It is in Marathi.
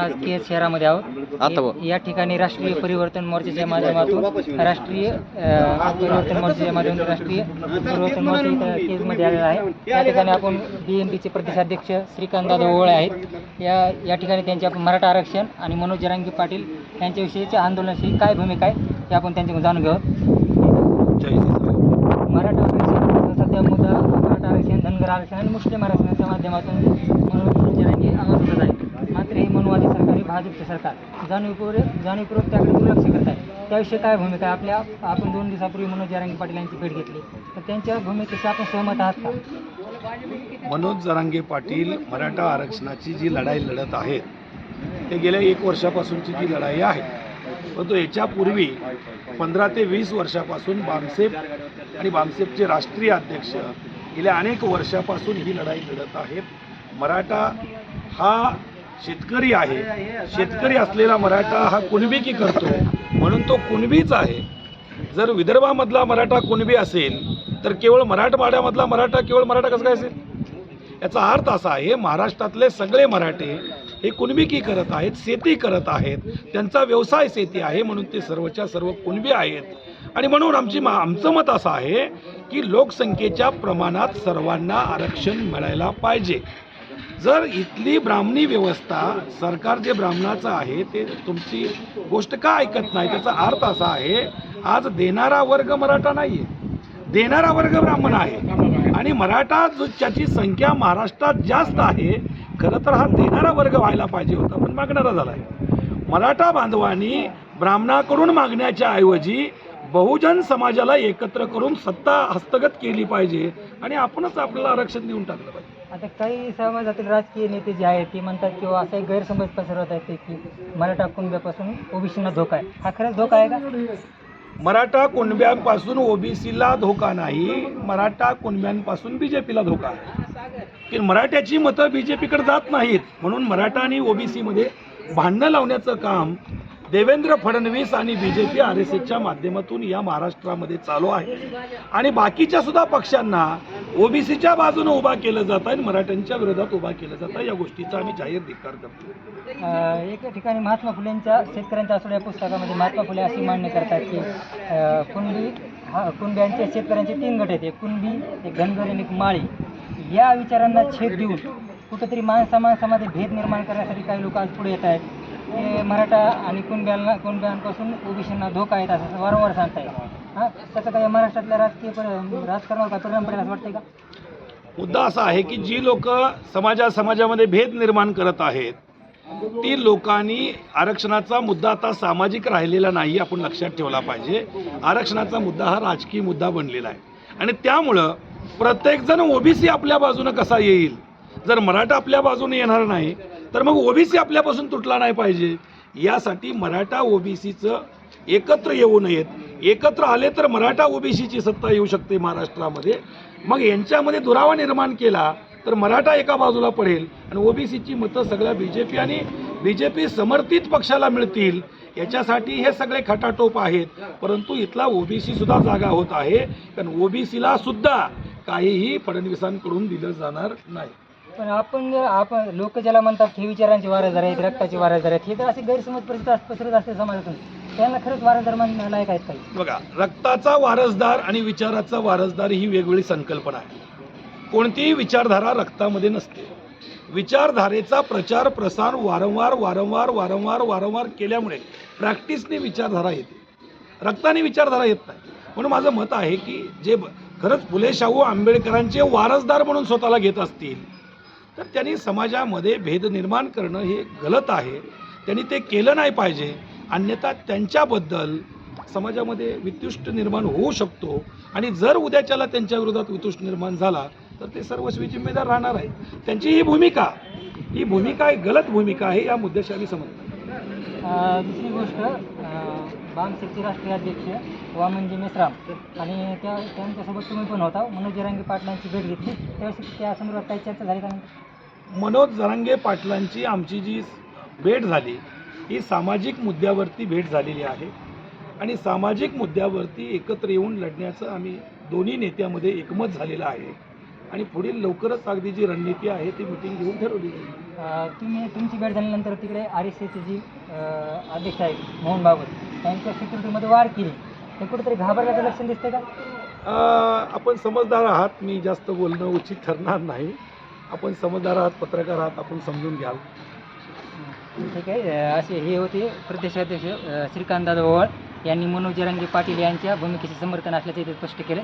राजकीय शहरामध्ये आहोत. आता बघ. या ठिकाणी राष्ट्रीय परिवर्तन मोर्चाच्या माध्यमातून राष्ट्रीय परिवर्तन मोर्चाच्या माध्यमातून राष्ट्रीय परिवर्तन मोर्चा इथं केजमध्ये आलेला आहे. या ठिकाणी आपण बी एम पीचे प्रतिसाध्यक्ष श्रीकांत दादा ओवळे आहेत. या या ठिकाणी त्यांचे आपण मराठा आरक्षण आणि मनोज जरांगी पाटील यांच्याविषयीच्या आंदोलनाची काय भूमिका आहे हे आपण त्यांच्याकडून जाणून घेऊ. मराठा आरक्षण सध्या मुद्दा मराठा आरक्षण धनगर आरक्षण आणि मुस्लिम आरक्षणाच्या माध्यमातून मनोज जरांगी आवाज उठत आहे मात्र ही मनुवादी सरकार ही भाजपचे सरकार. जाणीवपूर्वक जाणीवपूर्वक त्याकडे दुर्लक्ष करत आहे. त्याविषयी काय भूमिका आहे? आपल्या आपण दोन दिवसापूर्वी मनोज जरांगी पाटील यांची भेट घेतली. तर त्यांच्या भूमिकेशी आपण सहमत आहात का? मनोज जरांगे पाटील मराठा आरक्षणाची जी लढाई लढत आहेत ते गेल्या एक वर्षापासूनची जी लढाई आहे परंतु याच्यापूर्वी पंधरा ते वीस वर्षापासून बामसेप आणि बामसेपचे राष्ट्रीय अध्यक्ष गेल्या अनेक वर्षापासून ही लढाई लढत आहेत. मराठा हा शेतकरी आहे. शेतकरी असलेला मराठा हा कुणबी करतो म्हणून तो कुणबीच आहे. जर विदर्भामधला मराठा कुणबी असेल तर केवळ मराठवाड्यामधला मराठा केवळ मराठा कसं काय असेल? याचा अर्थ असा आहे महाराष्ट्रातले सगळे मराठे हे कुणबिकी करत आहेत शेती करत आहेत. त्यांचा व्यवसाय शेती आहे म्हणून ते सर्वच्या सर्व कुणबी आहेत. आणि म्हणून आमची मा आमचं मत असं आहे की लोकसंख्येच्या प्रमाणात सर्वांना आरक्षण मिळायला पाहिजे. जर इथली ब्राह्मणी व्यवस्था सरकार जे ब्राह्मणाचं आहे ते तुमची गोष्ट का ऐकत नाही? त्याचा अर्थ असा आहे आज देणारा वर्ग मराठा नाही आहे देणारा वर्ग ब्राह्मण आहे. आणि मराठा जो ज्याची संख्या महाराष्ट्रात जास्त आहे खरं तर हा देणारा वर्ग व्हायला पाहिजे होता पण मागणारा झाला आहे मराठा बांधवांनी ब्राह्मणाकडून मागण्याच्या ऐवजी बहुजन समाजाला एकत्र करून सत्ता हस्तगत केली पाहिजे. आणि आपणच आपल्याला आरक्षण देऊन टाकलं पाहिजे. आता काही समाजातील राजकीय नेते जे आहेत ते म्हणतात किंवा असा एक गैरसमज पसरवत आहेत ते की मराठा कुणब्यापासून ओबीसीना धोका आहे. हा खरंच धोका आहे का? मराठा कुणब्यांपासून ओबीसीला धोका नाही मराठा कुणब्यांपासून बीजेपीला धोका आहे. की मराठ्याची मतं बीजेपीकडे जात नाहीत म्हणून मराठा आणि ओबीसीमध्ये भांडणं लावण्याचं काम देवेंद्र फडणवीस आणि B J P R S एसच्या माध्यमातून या महाराष्ट्रामध्ये चालू आहे. आणि बाकीच्या सुद्धा पक्षांना ओबीसीच्या बाजूने उभा केलं जात आहे आणि मराठ्यांच्या विरोधात उभा केलं जात आहे या गोष्टीचा आम्ही जाहीर धिक्कार करतो. एका ठिकाणी महात्मा फुलेंच्या शेतकऱ्यांच्या असलेल्या पुस्तकामध्ये महात्मा फुले अशी मान्य करतात की कुणबी हा कुणब्यांच्या शेतकऱ्यांचे तीन गट आहेत. एक कुणबी एक धनगर आणि एक माळी. या विचारांना छेद देऊन कुठंतरी माणसा माणसामध्ये भेद निर्माण करण्यासाठी काही लोक आज पुढे येत आहेत. हे मराठा आणि कुणब्यांना कुणब्यांपासून ओबीसींना धोका आहेत असं वारंवार सांगताय. हां? त्याचा काही महाराष्ट्रातल्या राजकीय परि राजकारणावर काय परिणाम पडेल असं वाटतंय का? मुद्दा असा आहे की जी लोक समाजा समाजामध्ये भेद निर्माण करत आहेत ती लोकांनी आरक्षणाचा मुद्दा आता सामाजिक राहिलेला नाही आपण लक्षात ठेवला पाहिजे. आरक्षणाचा मुद्दा हा राजकीय मुद्दा बनलेला आहे. आणि त्यामुळं प्रत्येकजण ओबीसी आपल्या बाजूनं कसा येईल? जर मराठा आपल्या बाजूने येणार नाही तर मग ओबीसी आपल्यापासून तुटला नाही पाहिजे. यासाठी मराठा ओबीसीचं एकत्र येऊ नयेत. एकत्र आले तर मराठा ओबीसीची सत्ता येऊ शकते महाराष्ट्रामध्ये. मग यांच्यामध्ये दुरावा निर्माण केला तर मराठा एका बाजूला पडेल आणि ओबीसीची मतं सगळ्या बी जे पी आणि बी जे पी समर्थित पक्षाला मिळतील. याच्यासाठी हे सगळे खटाटोप आहेत. परंतु इथला ओबीसी सुद्धा जागा होत आहे. कारण ओबीसीला सुद्धा काहीही फडणवीसांकडून दिलं जाणार नाही. पण आपण जर आपण लोक ज्याला म्हणतात हे विचारांचे वारसदार आहेत रक्ताचे वारसदार आहेत हे तर असे गैरसमज प्रसिद्ध पसरत असते समाजातून. त्यांना खरंच वारसदार मानण्याला लायक आहेत काही. बघा रक्ताचा वारसदार आणि विचाराचा वारसदार ही वेगवेगळी संकल्पना आहे. कोणतीही विचारधारा रक्तामध्ये नसते. विचारधारेचा प्रचार प्रसार वारंवार वारंवार वारंवार वारंवार केल्यामुळे प्रॅक्टिसने विचारधारा येते. रक्ताने विचारधारा येत नाही. म्हणून माझं मत आहे की जे ब- खरंच फुले शाहू आंबेडकरांचे वारसदार म्हणून स्वतःला घेत असतील तर त्यांनी समाजामध्ये भेद निर्माण करणं हे गलत आहे. त्यांनी ते केलं नाही पाहिजे. अन्यथा त्यांच्याबद्दल समाजामध्ये वितुष्ट निर्माण होऊ शकतो. आणि जर उद्याच्याला त्यांच्या विरोधात वितुष्ट निर्माण झाला तर ते सर्वस्वी जिम्मेदार राहणार आहे त्यांची ही भूमिका ही भूमिका एक गलत भूमिका आहे या मुद्द्याशी आम्ही समजतो दुसरी गोष्ट अं, राष्ट्रीय अध्यक्ष वामनजी मेश्राम आणि त्या त्यांच्यासोबत तुम्ही पण होता. मनोज जरांगी पाटलांची भेट घेतली. त्यावेळेस त्या संदर्भात काही चर्चा झाली का नाही? मनोज जरांगे पाटलांची आमची जी भेट झाली ही सामाजिक मुद्द्यावरती भेट झालेली आहे. आणि सामाजिक मुद्द्यावरती एकत्र येऊन लढण्याचं आम्ही दोन्ही नेत्यामध्ये एकमत झालेलं आहे. आणि पुढील लवकरच अगदी जी रणनीती आहे ती मिटिंग घेऊन ठरवली तुम्ही तुमची भेट झाल्यानंतर तिकडे आर एस एसचे जी अध्यक्ष आहेत मोहन बागवत त्यांच्या सिक्युरिटीमध्ये वाढ केली. हे कुठेतरी घाबरल्याचं लक्षण दिसतंय का? आपण समजदार आहात मी जास्त बोलणं उचित ठरणार नाही. आपण समजदार आहात पत्रकार आहात आपण समजून घ्याल. ठीक आहे. असे हे होते प्रदेशाध्यक्ष श्रीकांत दादा ओवाळ यांनी मनोज जरांगे पाटील यांच्या भूमिकेचे समर्थन असल्याचे ते स्पष्ट केले.